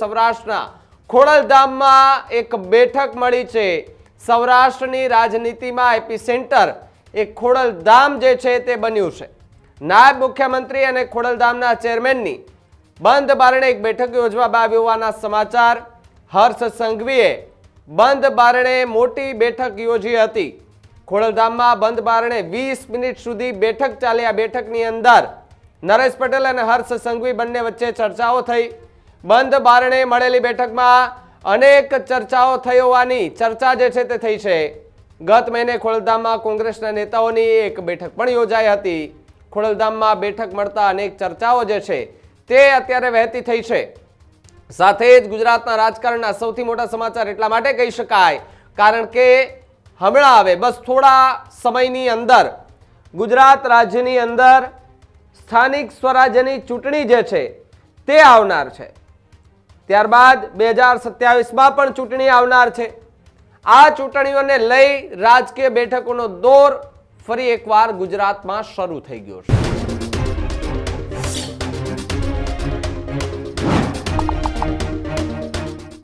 સૌરાષ્ટ્રના ખોડલધામમાં એક બેઠક મળી છે. સૌરાષ્ટ્રની રાજનીતિમાં એપી સેન્ટર એ ખોડલધામ જે છે તે બન્યું છે. નાયબ મુખ્યમંત્રી અને ખોડલધામના ચેરમેનની બંધ બારણે એક બેઠક યોજવામાં આવી હોવાના સમાચાર હર્ષ સંઘવીએ બંધ બારણે મોટી બેઠક યોજી હતી. ખોડલધામમાં બંધ બારણે વીસ મિનિટ સુધી બેઠક ચાલી. આ બેઠકની અંદર નરેશ પટેલ અને હર્ષ સંઘવી બંને વચ્ચે ચર્ચાઓ થઈ. બંધ બારણે મળેલી બેઠકમાં અનેક ચર્ચાઓ થઈ હોવાની ચર્ચા જે છે તે થઈ છે. ગત મહિને ખોડલધામમાં કોંગ્રેસના નેતાઓની એક બેઠક પણ યોજાઈ હતી. ખોડલધામમાં બેઠક મળતા અનેક ચર્ચાઓ જે છે તે અત્યારે વહેતી થઈ છે. સાથે જ ગુજરાતના રાજકારણના સૌથી મોટા સમાચાર એટલા માટે કહી શકાય, કારણ કે હમણાં હવે બસ થોડા સમયની અંદર ગુજરાત રાજ્યની અંદર સ્થાનિક સ્વરાજ્યની ચૂંટણી જે છે તે આવનાર છે. ત્યારબાદ બે હજાર સત્યાવીસમાં પણ ચૂંટણી આવનાર છે. આ ચૂંટણીઓને લઈ રાજકીય બેઠકોનો દોર ફરી એકવાર ગુજરાતમાં શરૂ થઈ ગયો છે.